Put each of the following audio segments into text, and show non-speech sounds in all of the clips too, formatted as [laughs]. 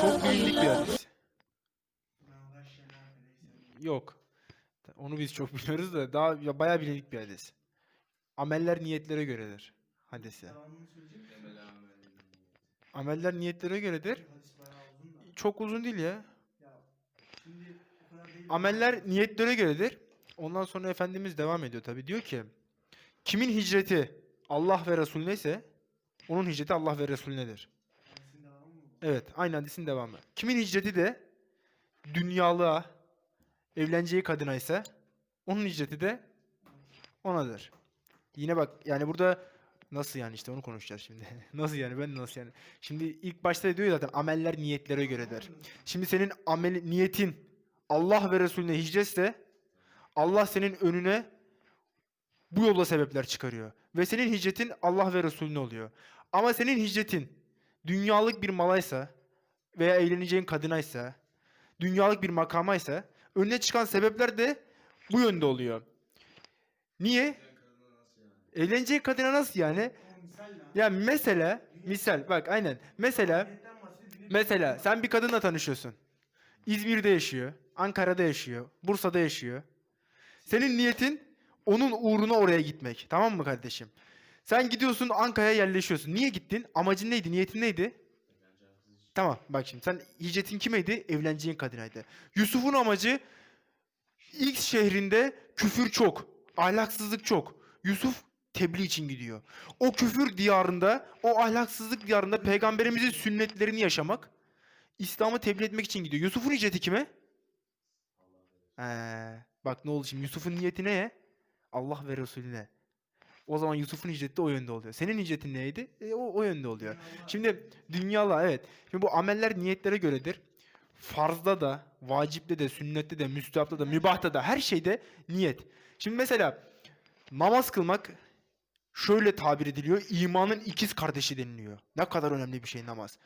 Çok bilindik bir hadis. Yok. Onu biz çok biliyoruz da daha ya bayağı bilindik bir hadis. Ameller niyetlere göredir. Misin? Ameller niyetlere göredir. Çok uzun değil ya. Ameller niyetlere göredir. Ondan sonra Efendimiz devam ediyor tabi. Diyor ki kimin hicreti Allah ve Resulüne ise onun hicreti Allah ve Resulünedir. Evet aynı hadisin devamı. Kimin hicreti de dünyalığa evleneceği kadına ise onun hicreti de onadır. Yine bak yani burada nasıl yani işte onu konuşacağız şimdi. [laughs] nasıl yani ben nasıl yani. Şimdi ilk başta diyor zaten ameller niyetlere göredir. Şimdi senin amel niyetin Allah ve Resulüne hicretse Allah senin önüne bu yolla sebepler çıkarıyor. Ve senin hicretin Allah ve Resulüne oluyor. Ama senin hicretin dünyalık bir malaysa veya evleneceğin kadınaysa, dünyalık bir makamaysa önüne çıkan sebepler de bu yönde oluyor. Niye? Evleneceğin kadına nasıl yani? Ya. Mesela, misal bak aynen. Mesela Mesela sen bir kadınla tanışıyorsun. İzmir'de yaşıyor, Ankara'da yaşıyor, Bursa'da yaşıyor. Senin niyetin onun uğruna oraya gitmek. Tamam mı kardeşim? Sen gidiyorsun Ankara'ya yerleşiyorsun. Niye gittin? Amacın neydi? Niyetin neydi? Tamam bak şimdi sen hicretin kimeydi? Evleneceğin kadınaydı. Yusuf'un amacı X şehrinde küfür çok, ahlaksızlık çok. Yusuf tebliğ için gidiyor. O küfür diyarında, o ahlaksızlık diyarında peygamberimizin sünnetlerini yaşamak, İslam'ı tebliğ etmek için gidiyor. Yusuf'un hicreti kime? Ee, bak ne oldu şimdi? Yusuf'un niyeti neye? Allah ve Resulüne. O zaman Yusuf'un hicreti de o yönde oluyor. Senin hicretin neydi? E, o, o yönde oluyor. Şimdi dünyalar evet. Şimdi bu ameller niyetlere göredir. Farzda da, vacipte de, sünnette de, müstehapta da, mübahta da her şeyde niyet. Şimdi mesela namaz kılmak şöyle tabir ediliyor. imanın ikiz kardeşi deniliyor. Ne kadar önemli bir şey namaz.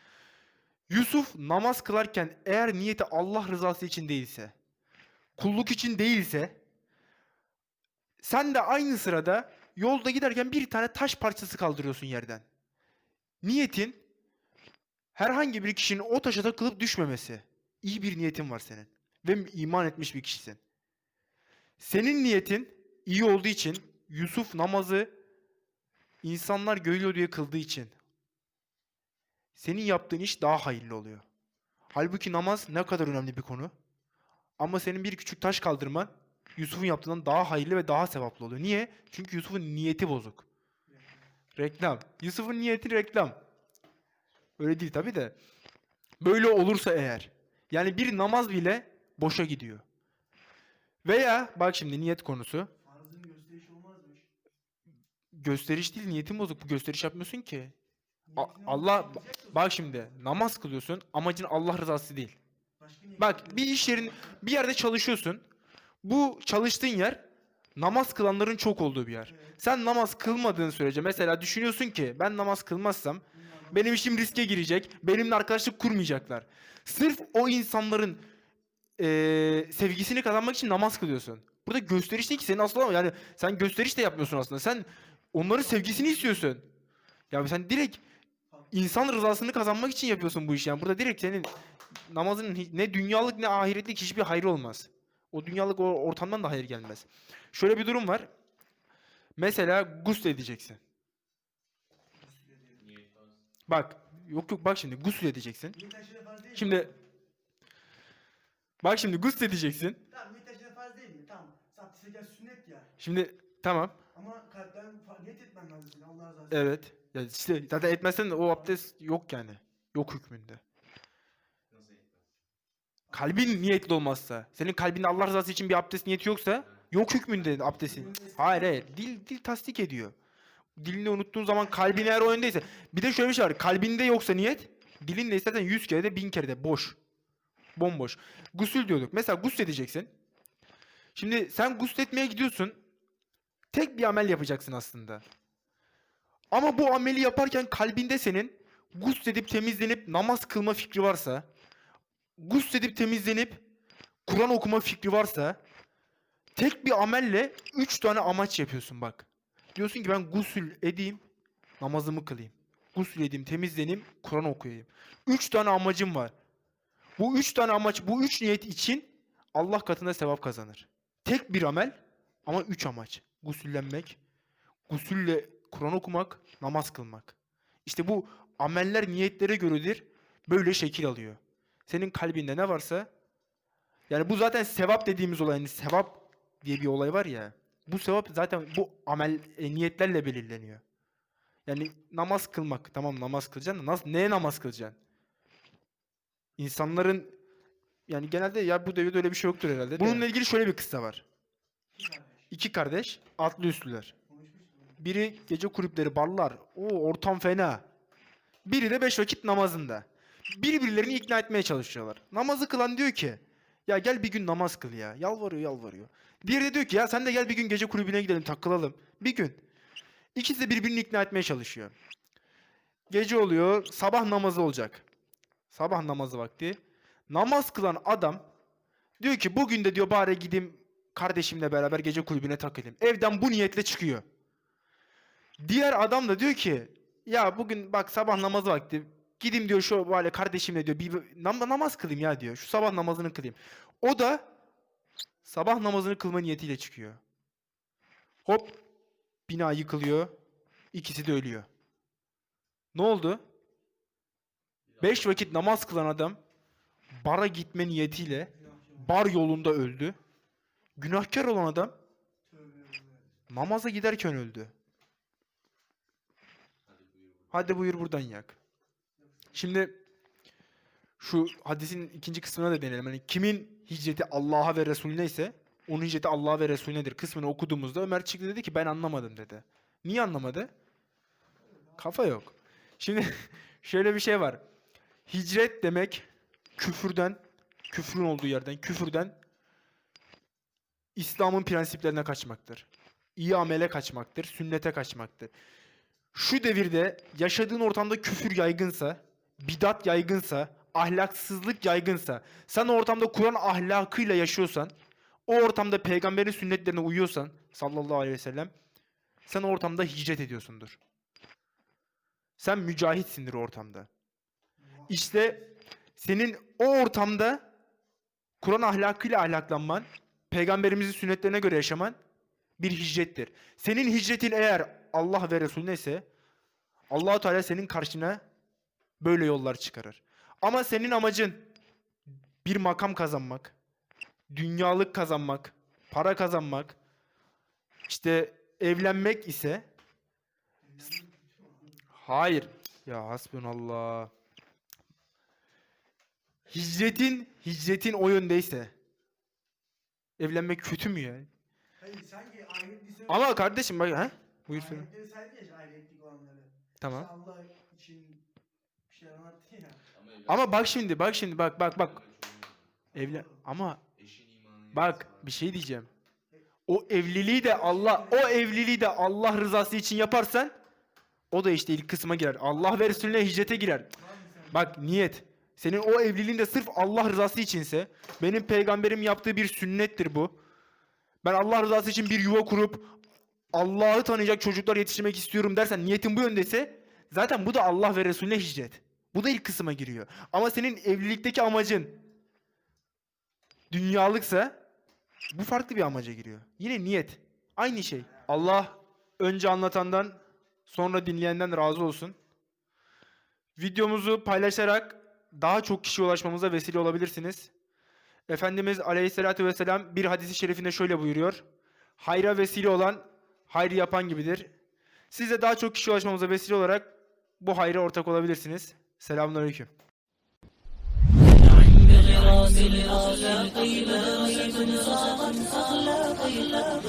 Yusuf namaz kılarken eğer niyeti Allah rızası için değilse, kulluk için değilse, sen de aynı sırada yolda giderken bir tane taş parçası kaldırıyorsun yerden. Niyetin herhangi bir kişinin o taşa takılıp düşmemesi. İyi bir niyetin var senin. Ve iman etmiş bir kişisin. Senin niyetin iyi olduğu için Yusuf namazı insanlar görüyor diye kıldığı için senin yaptığın iş daha hayırlı oluyor. Halbuki namaz ne kadar önemli bir konu. Ama senin bir küçük taş kaldırman Yusuf'un yaptığından daha hayırlı ve daha sevaplı oluyor. Niye? Çünkü Yusuf'un niyeti bozuk. Reklam. Yusuf'un niyeti reklam. Öyle değil tabi de. Böyle olursa eğer. Yani bir namaz bile boşa gidiyor. Veya bak şimdi niyet konusu. Farzın gösterişi olmazmış. Gösteriş değil niyetin bozuk. Bu gösteriş yapmıyorsun ki. A- Allah bak şimdi namaz kılıyorsun. Amacın Allah rızası değil. Bak bir iş yerin bir yerde çalışıyorsun. Bu çalıştığın yer namaz kılanların çok olduğu bir yer. Sen namaz kılmadığın sürece mesela düşünüyorsun ki ben namaz kılmazsam benim işim riske girecek. Benimle arkadaşlık kurmayacaklar. Sırf o insanların eee, sevgisini kazanmak için namaz kılıyorsun. Burada gösteriş değil ki senin aslında yani sen gösteriş de yapmıyorsun aslında. Sen onların sevgisini istiyorsun. Ya sen direkt insan rızasını kazanmak için yapıyorsun bu işi. Yani burada direkt senin namazın hi- ne dünyalık ne ahiretlik hiçbir hayır olmaz. O dünyalık o ortamdan da hayır gelmez. Şöyle bir durum var. Mesela gusül edeceksin. Bak yok yok bak şimdi gusül edeceksin. Şimdi bak şimdi gusül edeceksin. Tamam niyet farz değil mi? Tamam. Gel sünnet ya. Şimdi tamam Ama kalpten niyet etmen lazım Allah razı olsun. evet. Ya işte zaten etmezsen o abdest yok yani. Yok hükmünde. Kalbin niyetli olmazsa, senin kalbinde Allah rızası için bir abdest niyeti yoksa yok hükmünde abdestin. Hayır hayır. Dil dil tasdik ediyor. Dilini unuttuğun zaman kalbin eğer o yöndeyse. Bir de şöyle bir şey var. Kalbinde yoksa niyet, dilinle istersen yüz kere de bin kere de boş. Bomboş. Gusül diyorduk. Mesela gusül edeceksin. Şimdi sen gusül etmeye gidiyorsun. Tek bir amel yapacaksın aslında. Ama bu ameli yaparken kalbinde senin gusül edip temizlenip namaz kılma fikri varsa, gusül edip temizlenip Kur'an okuma fikri varsa tek bir amelle üç tane amaç yapıyorsun bak. Diyorsun ki ben gusül edeyim, namazımı kılayım. Gusül edeyim, temizleneyim, Kur'an okuyayım. Üç tane amacım var. Bu üç tane amaç, bu üç niyet için Allah katında sevap kazanır. Tek bir amel ama üç amaç. Gusüllenmek, gusülle Kur'an okumak, namaz kılmak. İşte bu ameller niyetlere göredir. Böyle şekil alıyor. Senin kalbinde ne varsa yani bu zaten sevap dediğimiz olay. Yani sevap diye bir olay var ya. Bu sevap zaten bu amel e, niyetlerle belirleniyor. Yani namaz kılmak. Tamam namaz kılacaksın da nasıl, neye namaz kılacaksın? İnsanların yani genelde ya bu devirde öyle bir şey yoktur herhalde. de. Bununla ilgili şöyle bir kıssa var. İki kardeş. Atlı üstlüler. Biri gece kulüpleri, barlar. O ortam fena. Biri de beş vakit namazında. Birbirlerini ikna etmeye çalışıyorlar. Namazı kılan diyor ki ya gel bir gün namaz kıl ya. Yalvarıyor yalvarıyor. Diğeri de diyor ki ya sen de gel bir gün gece kulübüne gidelim takılalım. Bir gün. İkisi de birbirini ikna etmeye çalışıyor. Gece oluyor sabah namazı olacak. Sabah namazı vakti. Namaz kılan adam diyor ki bugün de diyor bari gideyim kardeşimle beraber gece kulübüne takılayım. Evden bu niyetle çıkıyor. Diğer adam da diyor ki ya bugün bak sabah namazı vakti gideyim diyor şu böyle kardeşimle diyor bir nam- namaz kılayım ya diyor. Şu sabah namazını kılayım. O da sabah namazını kılma niyetiyle çıkıyor. Hop bina yıkılıyor. İkisi de ölüyor. Ne oldu? Beş vakit namaz kılan adam bara gitme niyetiyle bar yolunda öldü. Günahkar olan adam namaza giderken öldü. Hadi buyur buradan yak. Şimdi şu hadisin ikinci kısmına da denelim. Hani kimin hicreti Allah'a ve Resulüne ise onun hicreti Allah'a ve Resulünedir kısmını okuduğumuzda Ömer çıktı dedi ki ben anlamadım dedi. Niye anlamadı? Kafa yok. Şimdi [laughs] şöyle bir şey var. Hicret demek küfürden, küfrün olduğu yerden, küfürden İslam'ın prensiplerine kaçmaktır. İyi amele kaçmaktır, sünnete kaçmaktır. Şu devirde yaşadığın ortamda küfür yaygınsa, bidat yaygınsa, ahlaksızlık yaygınsa, sen ortamda Kur'an ahlakıyla yaşıyorsan, o ortamda peygamberin sünnetlerine uyuyorsan sallallahu aleyhi ve sellem, sen ortamda hicret ediyorsundur. Sen mücahitsindir ortamda. İşte senin o ortamda Kur'an ahlakıyla ahlaklanman, peygamberimizin sünnetlerine göre yaşaman bir hicrettir. Senin hicretin eğer Allah ve Resulüne ise Allahu Teala senin karşına böyle yollar çıkarır. Ama senin amacın bir makam kazanmak, dünyalık kazanmak, para kazanmak, işte evlenmek ise hayır. Ya hasbunallah. Hicretin hicretin o yöndeyse evlenmek kötü mü ya? Hayır sanki. Ama kardeşim bak ha? Buyur söyle. Olanları. Tamam. İşte Allah için bir şeyler anlattı ya. Ama bak şimdi bak şimdi bak bak bak. Evlen ama bak bir şey diyeceğim. O evliliği de Allah o evliliği de Allah rızası için yaparsan o da işte ilk kısma girer. Allah ve Resulüne hicrete girer. Bak niyet. Senin o evliliğin de sırf Allah rızası içinse benim peygamberim yaptığı bir sünnettir bu. Ben Allah rızası için bir yuva kurup Allah'ı tanıyacak çocuklar yetiştirmek istiyorum dersen niyetin bu yöndeyse zaten bu da Allah ve Resulüne hicret. Bu da ilk kısma giriyor. Ama senin evlilikteki amacın dünyalıksa bu farklı bir amaca giriyor. Yine niyet. Aynı şey. Allah önce anlatandan sonra dinleyenden razı olsun. Videomuzu paylaşarak daha çok kişiye ulaşmamıza vesile olabilirsiniz. Efendimiz Aleyhisselatü Vesselam bir hadisi şerifinde şöyle buyuruyor. Hayra vesile olan hayrı yapan gibidir. Siz de daha çok kişiye ulaşmamıza vesile olarak bu hayra ortak olabilirsiniz. Selamünaleyküm.